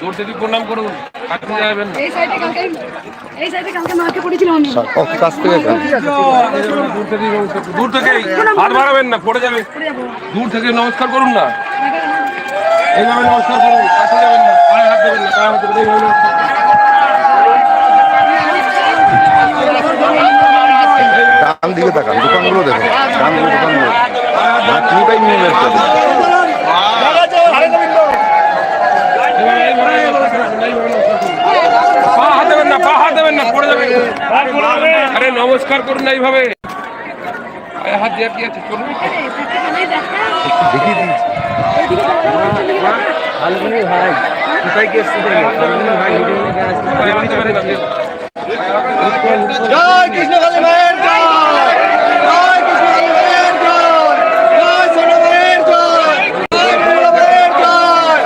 দূর থেকে প্রণাম করুন কাছে যাবেন এই সাইডে কালকে এই সাইডে কালকে মাকে পড়েছিলাম আমি। কাছ থেকে দূর থেকে দূর থেকে হাত বাড়াবেন না পড়ে যাবে দূর থেকে নমস্কার করুন না। এইভাবে নমস্কার করুন কাছে যাবেন না পায়ে হাত দেবেন না পায়ে হাত দেবেন এইভাবে ডান দিকে তাকান দোকানগুলো দেখুন। ডান দিকে দোকানগুলো। নিয়ে এইভাবে নমস্কার করুন, এইভাবে নমস্কার করুন। পা হাত দেবেন না পা হাত দেবেন না পড়ে যাবেন আরে নমস্কার করুন না এইভাবে। হাত দেওয়ার কি আছে? চলুন দেখিয়ে দিয়েছি পায়ে হাত দেবেন না জয় কৃষ্ণ কালী মায়ের জয় জয় কৃষ্ণ কালী মায়ের জয় জয় সোনা মায়ের জয় জয় কমলা মায়ের জয়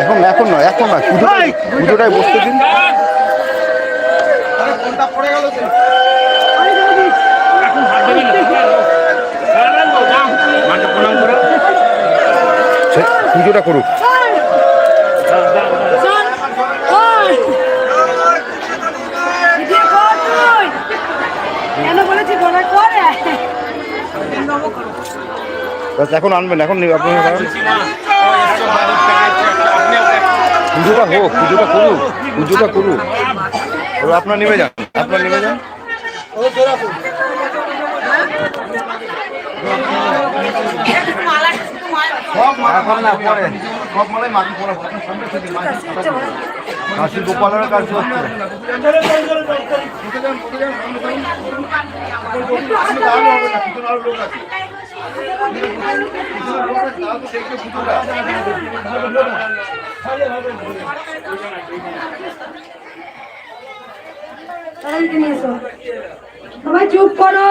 এখন এখন নয় এখন নয় পুজোটাই পুজোটাই বসতে দিন সে পুজোটা করুক। এখন আনবেন, এখন আপনি। পুজোটা হোক, পুজোটা করুক পুজোটা করুক। আপনার নেমে যান, আপনার নেমে যান। এখন কাশি গোপালের কাছে হচ্ছে। সবাই চুপ করো।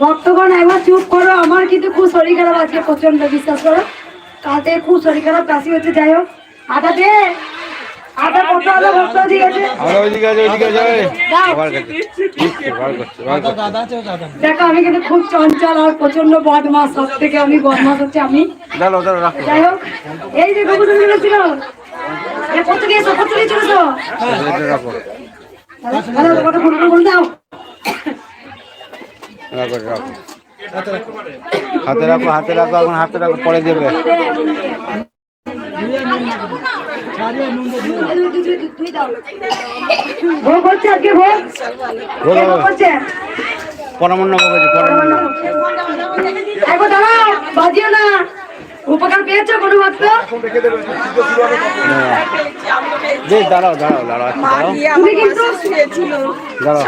ভক্তগণ একবার চুপ করো আমার কিন্তু খুব শরীর খারাপ আজকে প্রচণ্ড বিশ্বাস করো কালকে খুব শরীর খারাপ কাশি হচ্ছে যাই হোক আদা দে কত ভক্ত আছে দেখো আমি কিন্তু খুব চঞ্চল আর প্রচণ্ড বদমাস সব থেকে আমি বদমাস হচ্ছে আমি যাই হোক এই যে গবু তুমি ছিল কত দাও রাখো রাখো। হাতে রাখো হাতে রাখো এখন হাতে রাখো পরে দেবে। পরমান্ন ভোগ একবার দাঁড়াও বাজিও না। উপকার পেয়েছ কোনো ভক্ত যে দাঁড়াও দাঁড়াও দাঁড়াও তুমি কিন্তু দাঁড়াও।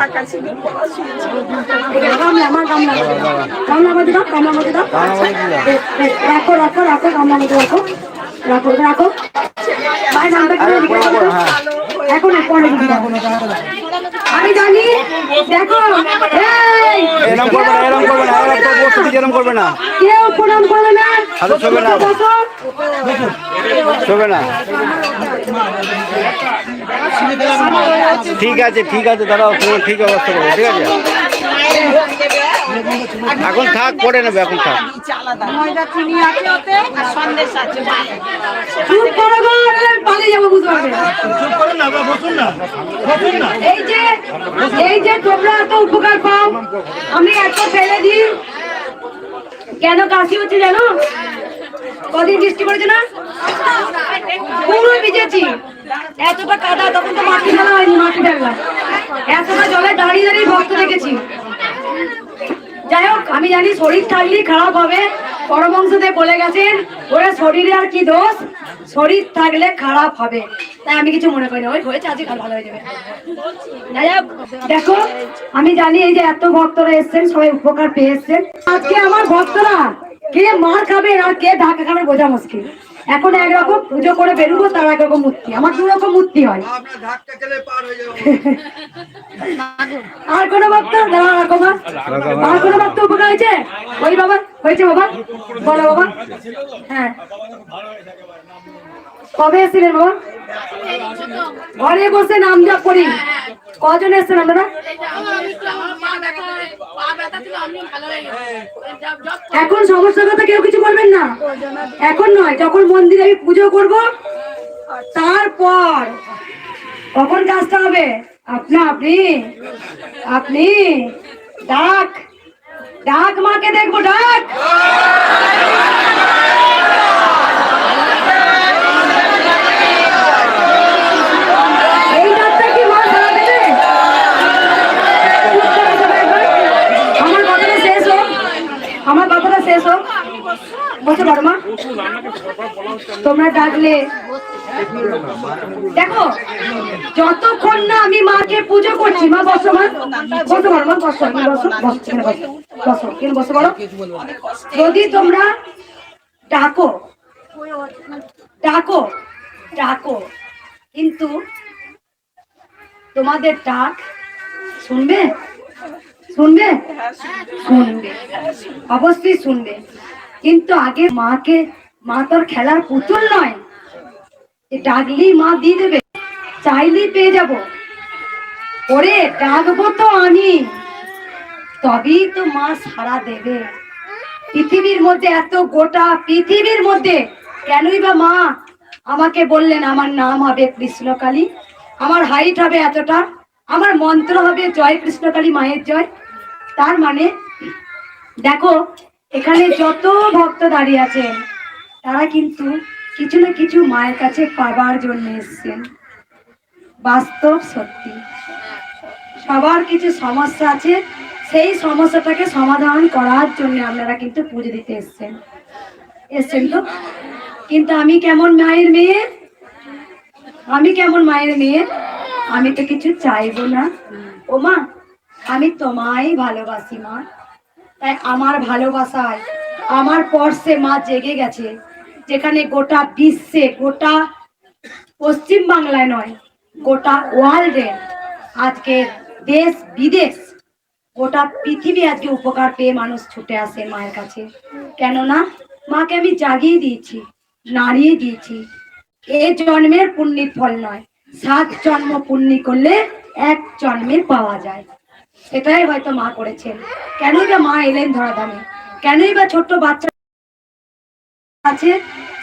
আমার দাও দাও। রাখো রাখো রাখো মধ্যে রাখো। রাখো রাখো। ভাই নামটা কি? এখন পরে আমি জানি দেখো এই, এরম করবে না এরম করবে না এরম করবে বসে এরম করবে না? কেউ প্রণাম করবে না। আরে ছবে না। বসো। না। ঠিক আছে ঠিক আছে দাঁড়াও তোমার ঠিক অবস্থা করব ঠিক আছে? এখন থাক পরে নেবে এখন থাক। চুপ করো গো, পালিয়ে যাব বুঝতে পারবে এই যে এই যে তোমরা এত উপকার পাও আমি এত ফেলে দিই। কেন কাশি হচ্ছে জানো? কদিন বৃষ্টি পড়েছে না? পুরো ভিজেছি। এতটা কাদা তখন তো মাটি ফেলা হয়নি মাটি ফেললাম এতটা জলে দাঁড়িয়ে দাঁড়িয়ে ভক্ত দেখেছি। যাই হোক, আমি জানি শরীর থাকলেই খারাপ হবে। পরমংশতে বলে গেছেন, ওরা শরীরে আর কি দোষ? শরীর থাকলে খারাপ হবে। তাই আমি কিছু মনে করি না ওই হয়েছে, আজকে ভালো হয়ে যাবে। যাই হোক, দেখো, আমি জানি এই যে এত ভক্তরা এসছেন, সবাই উপকার পেয়ে আজকে আমার ভক্তরা কে মার খাবে আর কে ঢাকা খাবে বোঝা মুশকিল। এখন একরকম পুজো করে বেরোবো তার একরকম মূর্তি। আমার দু রকম মূর্তি হয়। আর কোনো ভক্ত? রাখো মা আর কোনো ভক্ত উপকার হয়েছে? ওই বাবা হয়েছে বাবা? বলো বাবা। হ্যাঁ। কবে এসেছিলেন বাবা? ঘরে বসে নাম জপ করি। কজন এসছেন আপনারা? এখন সমস্যার কথা কেউ কিছু বলবেন না। এখন নয় যখন মন্দিরে আমি পুজো করব তারপর কখন কাজটা হবে? আপনা আপনি আপনি ডাক ডাক মাকে দেখব ডাক এই ডাকটা কি মা সারা দেবে আমার কথাটা শেষ হোক আমার কথাটা শেষ হোক বসে পারো মা তোমরা ডাকলে। দেখো যতক্ষণ না আমি মাকে পুজো করছি মা বসো মা। বসো পারো মা বসো বসো বসো এখানে বসো বসো এখানে যদি তোমরা ডাকো ডাকো ডাকো কিন্তু তোমাদের ডাক শুনবে? শুনবে। শুনবে। অবশ্যই শুনবে। কিন্তু আগে মাকে মা তোর খেলার পুতুল নয়। যে ডাকলেই মা দিয়ে দেবে। চাইলেই পেয়ে যাব। ওরে ডাকবো তো আমি। তবেই তো মা সারা দেবে। পৃথিবীর মধ্যে এত গোটা পৃথিবীর মধ্যে কেনই বা মা আমাকে বললেন, আমার নাম হবে কৃষ্ণকালী। আমার হাইট হবে এতটা। আমার মন্ত্র হবে জয় কৃষ্ণকালী মায়ের জয়। তার মানে দেখো, এখানে যত ভক্ত দাঁড়িয়ে আছেন তারা কিন্তু কিছু না কিছু মায়ের কাছে পাবার জন্য এসছেন। বাস্তব সত্যি। সবার কিছু সমস্যা আছে, সেই সমস্যাটাকে সমাধান করার জন্য আপনারা কিন্তু পুজো দিতে এসছেন। এসছেন তো? কিন্তু আমি কেমন মায়ের মেয়ে? আমি কেমন মায়ের মেয়ে? আমি তো কিছু চাইব না। ও মা, আমি তোমায় ভালোবাসি মা। তাই আমার ভালোবাসায়, আমার পর্সে মা জেগে গেছে। যেখানে গোটা বিশ্বে, গোটা পশ্চিম বাংলায় নয়, গোটা ওয়ার্ল্ডে আজকে দেশ বিদেশ গোটা পৃথিবী আজকে উপকার পেয়ে মানুষ ছুটে আসে মায়ের কাছে। কেননা, মাকে আমি জাগিয়ে দিয়েছি, নাড়িয়ে দিয়েছি। এ জন্মের পুণ্যের ফল নয়, সাত জন্ম পুণ্যি করলে এক জন্মের পাওয়া যায়। সেটাই হয়তো মা করেছেন। কেনই বা মা এলেন ধরাধামে? কেনই বা ছোট্ট বাচ্চা আছে,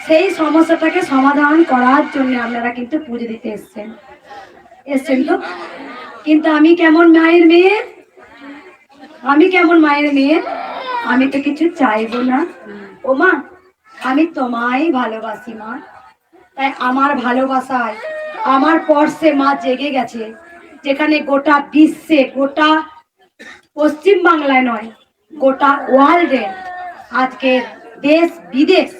সেই সমস্যাটাকে সমাধান করার জন্য আপনারা কিন্তু পুজো দিতে এসছেন। এসছেন তো? কিন্তু আমি কেমন মায়ের মেয়ে? আমি কেমন মায়ের মেয়ে? আমি তো কিছু চাইব না। ও মা আমি তোমায় ভালোবাসি, মা। তাই আমার ভালোবাসায়, আমার পর্সে মা জেগে গেছে, যেখানে গোটা বিশ্বে, গোটা পশ্চিম বাংলায় নয়, গোটা ওয়ার্ল্ডে আজকে দেশ বিদেশ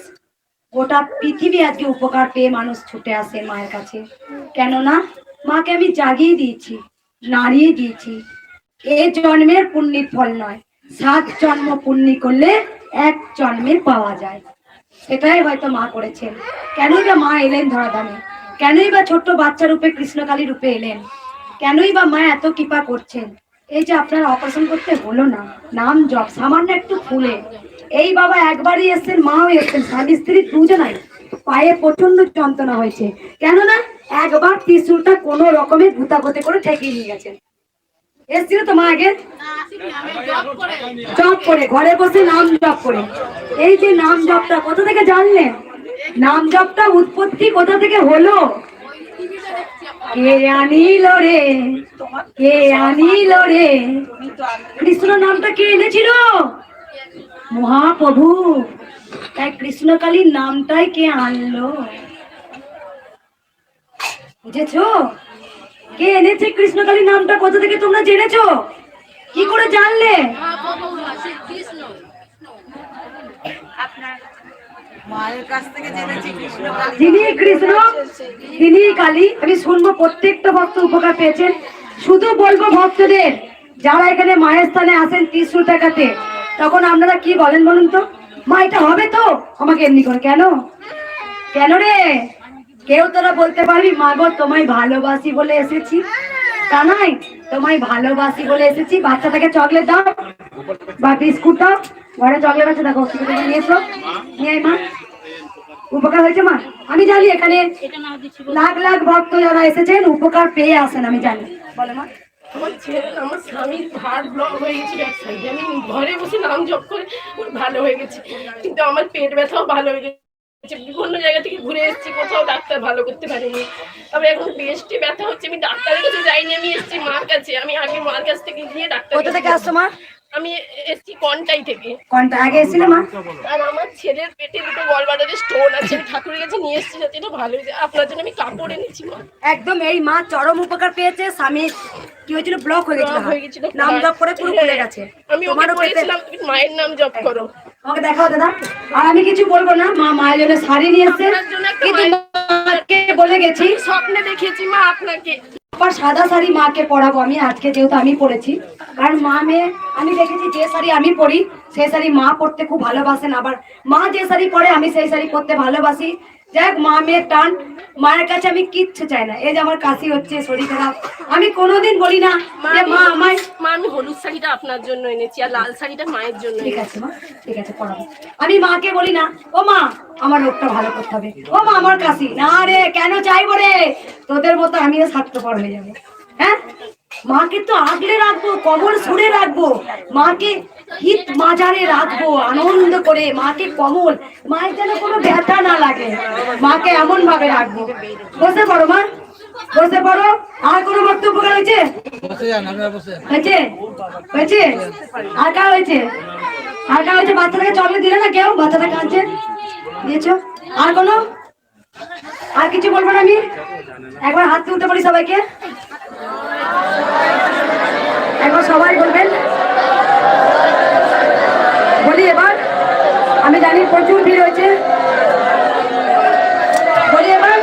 গোটা পৃথিবী আজকে উপকার পেয়ে মানুষ ছুটে আসে মায়ের কাছে। কেননা, মাকে আমি জাগিয়ে দিয়েছি, নাড়িয়ে দিয়েছি। এ জন্মের পুণ্যের ফল নয়, সাত জন্ম পুণ্যি করলে এক জন্মের পাওয়া যায়। সেটাই হয়তো মা করেছেন। কেনই বা মা এলেন ধরাধামে? কেনই বা ছোট্ট বাচ্চা রূপে, কৃষ্ণকালী রূপে এলেন? কেনই বা মা এত কৃপা করছেন? এই যে আপনার অপারেশন করতে হলো না, নাম জপ, সামান্য একটু ফুলে। এই বাবা একবারই এসছেন, মাও এসছেন। স্বামী, স্ত্রী দুজনাই পায়ে প্রচণ্ড যন্ত্রণা হয়েছে। কেননা একবার ত্রিশুলটা কোনো রকমের ভূতাগতে করে ঠেকিয়ে নিয়ে গেছেন। এসছিল তো মা আগে? জপ করে, ঘরে বসে নাম জপ করে। এই যে নাম জপটা, কোথা থেকে জানলেন নাম জপটা উৎপত্তি কোথা থেকে হলো? কে আনিল রে? কে আনিল রে? কৃষ্ণ নামটা কে এনেছিল? মহাপ্রভু তাই কৃষ্ণকালীর নামটাই কে আনলো? বুঝেছ? কে এনেছে কৃষ্ণকালীর নামটা? কোথা থেকে তোমরা জেনেছো? কি করে জানলে? যিনি কৃষ্ণ তিনি কালী। আমি শুনব প্রত্যেকটা ভক্ত উপকার পেয়েছেন। শুধু বলব ভক্তদের যারা এখানে মায়ের স্থানে আসেন ত্রিশুল দেখাতে তখন আপনারা কি বলেন বলুন তো? মা এটা হবে তো? আমাকে এমনি করে কেন? কেন রে? কেউ তোরা বলতে পারবি মা গো তোমায় ভালোবাসি বলে এসেছি। তা নাই তোমায় ভালোবাসি বলে এসেছি। বাচ্চাটাকে চকলেট দাও বা বিস্কুট দাও। ঘরে চকলেট আছে দেখো নিয়ে এসো। নিয়ে মা। উপকার হয়েছে মা? আমি জানি এখানে লাখ লাখ ভক্ত যারা এসেছেন উপকার পেয়ে আসেন আমি জানি। বলো মা। আমার ছেলে আমার স্বামীর হার্ট ব্লক হয়ে গেছিল এক সাইডে আমি ঘরে বসে নাম জপ করে ওর ভালো হয়ে গেছে। কিন্তু আমার পেট ব্যথাও ভালো হয়ে গেছে। বিভিন্ন জায়গা থেকে ঘুরে এসেছি কোথাও ডাক্তার ভালো করতে পারেনি। তবে এখন বেস্টে ব্যথা হচ্ছে আমি ডাক্তারের কাছে যাইনি আমি এসেছি মার কাছে। আমি আগে মার কাছ থেকে গিয়ে ডাক্তার কোথা থেকে আসছো মা? আমি এসেছি কনটাই থেকে। কোনটা আগে এসেছিলে মা? আর আমার ছেলের পেটে দুটো গলবাটারে স্টোন আছে আমি ঠাকুরের কাছে নিয়ে এসেছি যাতে এটা ভালো হয়ে যায় আপনার জন্য আমি কাপড় এনেছি মা। একদম এই মা চরম উপকার পেয়েছে স্বামী কি হয়েছিল ব্লক হয়ে গেছিল হয়ে গেছিল নাম জপ করে পুরো খুলে গেছে। আমি ওকে বলেছিলাম তুমি মায়ের নাম জপ করো। আমাকে দেখাও দাদা। আর আমি কিছু বলব না মা মায়ের জন্য শাড়ি নিয়ে এসছে। কিন্তু মাকে বলে গেছি স্বপ্নে দেখেছি মা আপনাকে। সাদা শাড়ি মাকে পরাবো। আমি আজকে যেহেতু আমি পড়েছি কারণ মা মেয়ে, আমি দেখেছি যে শাড়ি আমি পড়ি সেই শাড়ি মা পড়তে খুব ভালোবাসেন। আবার মা যে শাড়ি পরে, আমি সেই শাড়ি পড়তে ভালোবাসি। যাক মা মেয়ের টান মায়ের কাছে আমি কিচ্ছু চাই না। এই যে আমার কাশি হচ্ছে শরীর খারাপ আমি কোনোদিন বলি না যে মা আমার মা আমি হলুদ শাড়িটা আপনার জন্য এনেছি আর লাল শাড়িটা মায়ের জন্য ঠিক আছে মা ঠিক আছে পড়াবো আমি মাকে বলি না ও মা আমার রোগটা ভালো করতে হবে। ও মা আমার কাশি। না রে কেন চাইব রে? তোদের মতো আমিও স্বার্থপর হয়ে যাব। হ্যাঁ? মাকে তো আগলে রাখব কমল সুরে রাখব মাকে হিত মাজারে রাখব আনন্দ করে মাকে কমল মায়ের যেন কোনো ব্যথা না লাগে মাকে এমন ভাবে রাখব। বসে পড়ো মা। বসে পড়ো। আর কোনো বক্তব্য হয়েছে? হয়েছে? হয়েছে? আর কার হয়েছে? আর কার হয়েছে? বাচ্চাটাকে চকলেট দিলে না কেউ? বাচ্চাটা কাঁদছে? দিয়েছ? আর কোনো? আর কিছু বলব না আমি? একবার হাত তুলতে পারি সবাইকে। একবার সবাই বলবেন। বলি এবার আমি জানি প্রচুর ভিড় হয়েছে। বলি এবার।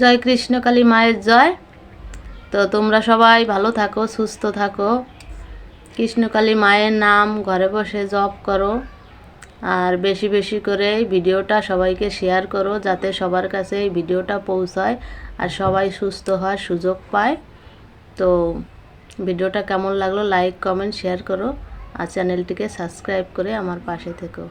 জয় কৃষ্ণকালী মায়ের জয়। তো তোমরা সবাই ভালো থাকো, সুস্থ থাকো। কৃষ্ণকালী মায়ের নাম ঘরে বসে জপ করো। আর বেশি বেশি করে ভিডিওটা সবাইকে শেয়ার করো, যাতে সবার কাছে এই ভিডিওটা পৌঁছায় আর সবাই সুস্থ হওয়ার সুযোগ পায়। তো ভিডিওটা কেমন লাগল লাইক কমেন্ট শেয়ার করো। আর চ্যানেলটিকে সাবস্ক্রাইব করে আমার পাশে থেকো।